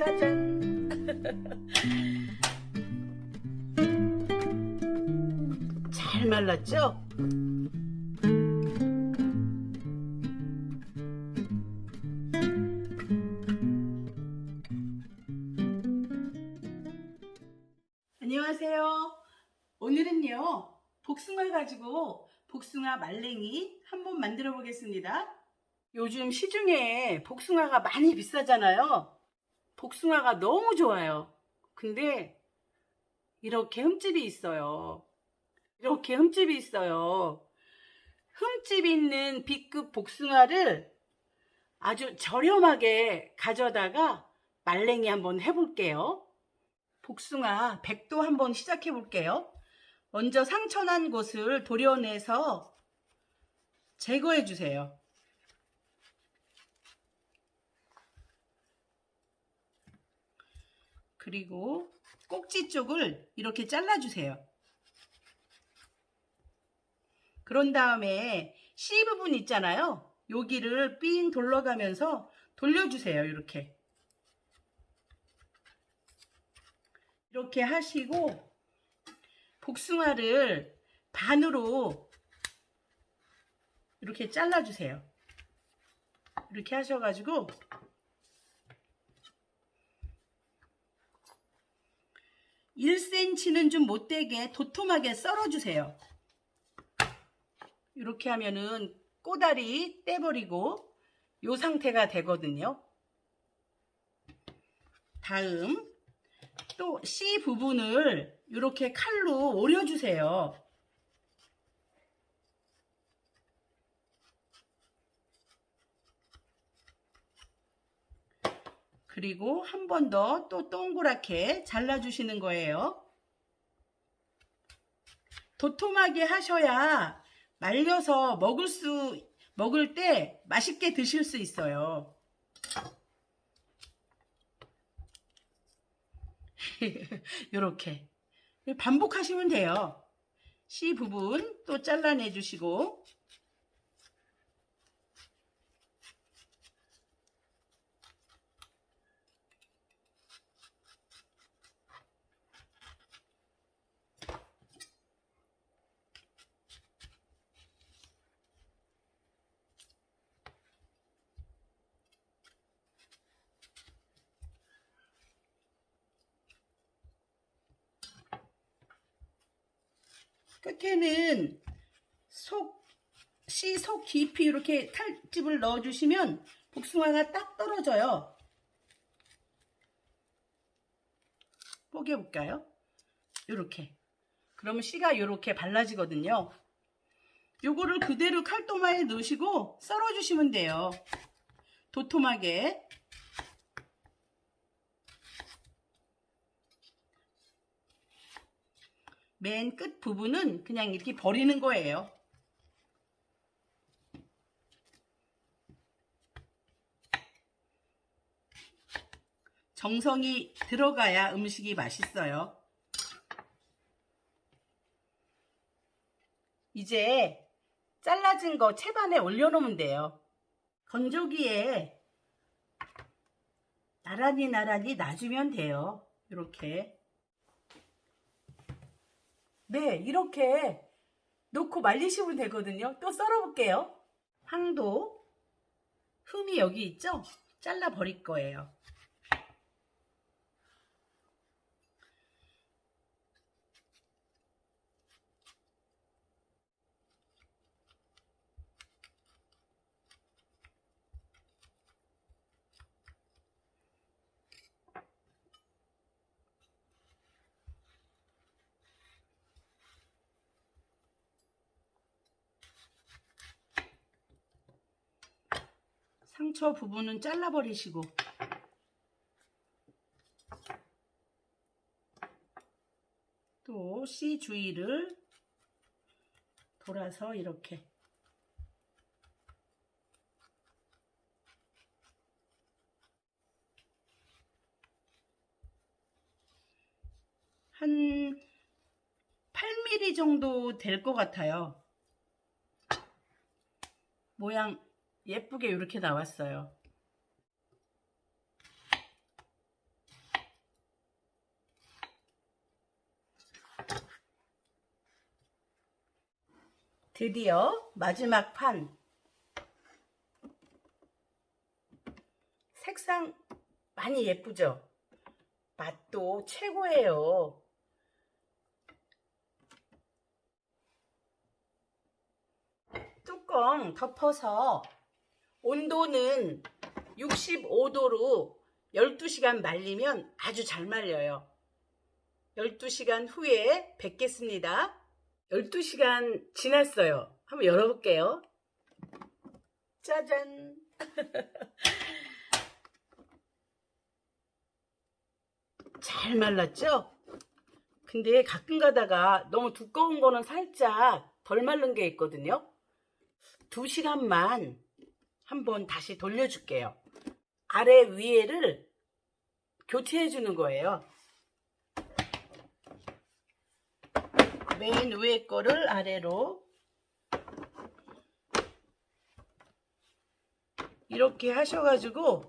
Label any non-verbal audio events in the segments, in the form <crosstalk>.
짜잔. 잘 말랐죠? 안녕하세요. 오늘은요, 복숭아 가지고 복숭아 말랭이 한번 만들어 보겠습니다. 요즘 시중에 복숭아가 많이 비싸잖아요. 복숭아가 너무 좋아요. 근데 이렇게 흠집이 있어요. 이렇게 흠집이 있어요. 흠집 있는 B급 복숭아를 아주 저렴하게 가져다가 말랭이 한번 해볼게요. 복숭아 100도 한번 시작해 볼게요. 먼저 상처난 곳을 도려내서 제거해 주세요. 그리고 꼭지 쪽을 이렇게 잘라주세요. 그런 다음에 C 부분 있잖아요. 여기를 삥 돌려가면서 돌려주세요. 이렇게. 이렇게 하시고 복숭아를 반으로 이렇게 잘라주세요. 이렇게 하셔가지고 1cm는 좀 못되게 도톰하게 썰어주세요. 이렇게 하면은 꼬다리 떼버리고 요 상태가 되거든요. 다음 또 C 부분을 이렇게 칼로 오려주세요. 그리고 한 번 더 또 동그랗게 잘라주시는 거예요. 도톰하게 하셔야 말려서 먹을 수, 먹을 때 맛있게 드실 수 있어요. <laughs> 이렇게 반복하시면 돼요. C 부분 또 잘라내 주시고 끝에는 속, 씨 속 깊이 이렇게 칼집을 넣어주시면 복숭아가 딱 떨어져요. 뽀개볼까요? 요렇게. 그러면 씨가 요렇게 발라지거든요. 요거를 그대로 칼도마에 넣으시고 썰어주시면 돼요. 도톰하게. 맨 끝 부분은 그냥 이렇게 버리는 거예요. 정성이 들어가야 음식이 맛있어요. 이제 잘라진 거 채반에 올려놓으면 돼요. 건조기에 나란히 나란히 놔주면 돼요. 이렇게. 네, 이렇게 놓고 말리시면 되거든요. 또 썰어볼게요. 황도, 흠이 여기 있죠? 잘라 버릴 거예요. 상처 부분은 잘라버리시고. 또 C 주위를 돌아서 이렇게. 한 8mm 정도 될 것 같아요. 모양 예쁘게 이렇게 나왔어요. 드디어 마지막 판 색상 많이 예쁘죠? 맛도 최고예요. 뚜껑 덮어서 온도는 65도로 12시간 말리면 아주 잘 말려요. 12시간 후에 뵙겠습니다. 12시간 지났어요. 한번 열어볼게요. 짜잔. <laughs> 잘 말랐죠? 근데 가끔 가다가 너무 두꺼운 거는 살짝 덜 말른 게 있거든요. 2시간만 한번 다시 돌려줄게요. 아래 위에를 교체해 주는 거예요. 맨 위에 거를 아래로 이렇게 하셔가지고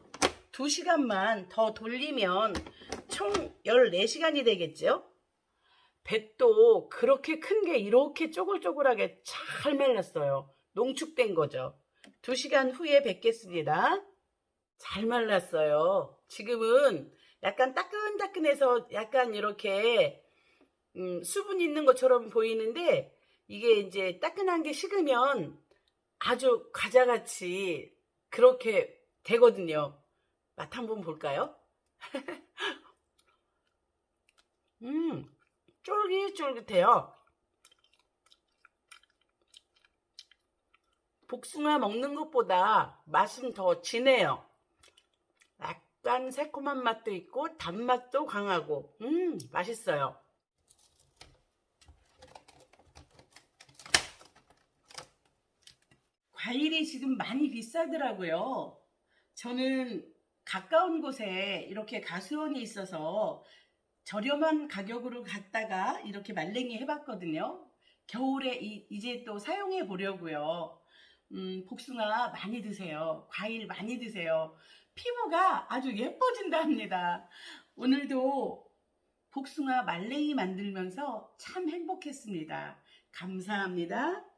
2시간만 더 돌리면 총 14시간이 되겠죠? 백도 그렇게 큰 게 이렇게 쪼글쪼글하게 잘 말랐어요. 농축된 거죠. 2시간 후에 뵙겠습니다. 잘 말랐어요. 지금은 약간 따끈따끈해서 약간 이렇게 음, 수분 있는 것처럼 보이는데 이게 이제 따끈한 게 식으면 아주 과자같이 그렇게 되거든요. 맛 한번 볼까요? <laughs> 음, 쫄깃쫄깃해요. 복숭아 먹는 것보다 맛은 더 진해요. 약간 새콤한 맛도 있고 단맛도 강하고 음 맛있어요. 과일이 지금 많이 비싸더라고요. 저는 가까운 곳에 이렇게 가수원이 있어서 저렴한 가격으로 갔다가 이렇게 말랭이 해봤거든요. 겨울에 이, 이제 또 사용해 보려고요. 음, 복숭아 많이 드세요. 과일 많이 드세요. 피부가 아주 예뻐진답니다. 오늘도 복숭아 말랭이 만들면서 참 행복했습니다. 감사합니다.